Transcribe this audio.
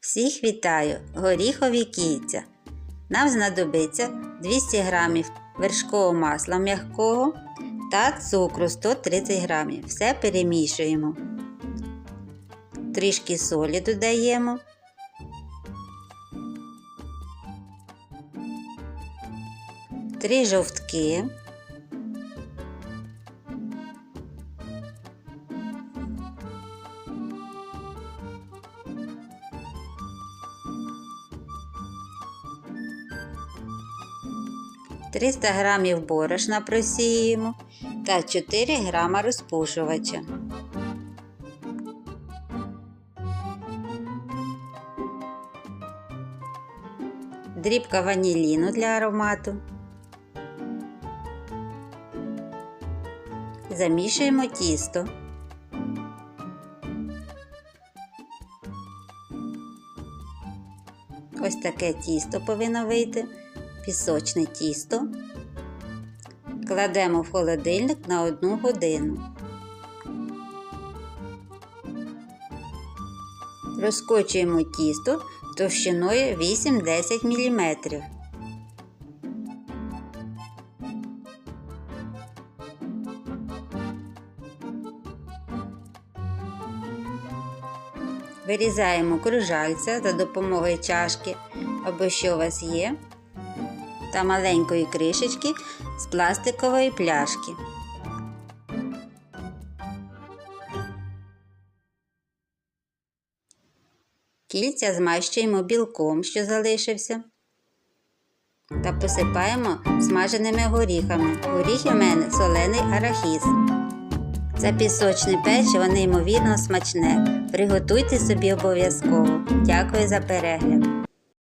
Всіх вітаю! Горіхові кільця. Нам знадобиться 200 г вершкового масла м'якого та цукру 130 г. Все перемішуємо. Трішки солі додаємо. Три жовтки. Триста грамів борошна просіємо та 4 грама розпушувача. Дрібка ваніліну для аромату. Замішуємо тісто. Ось таке тісто повинно вийти, пісочне тісто. Кладемо в холодильник на одну годину. Розкочуємо тісто товщиною 8-10 мм. Вирізаємо кружальця за допомогою чашки або що у вас є, та маленької кришечки з пластикової пляшки. Кільця змащуємо білком, що залишився, та посипаємо смаженими горіхами. Горіхи в мене солений арахіс. Це пісочне печиво неймовірно смачне. Приготуйте собі обов'язково. Дякую за перегляд!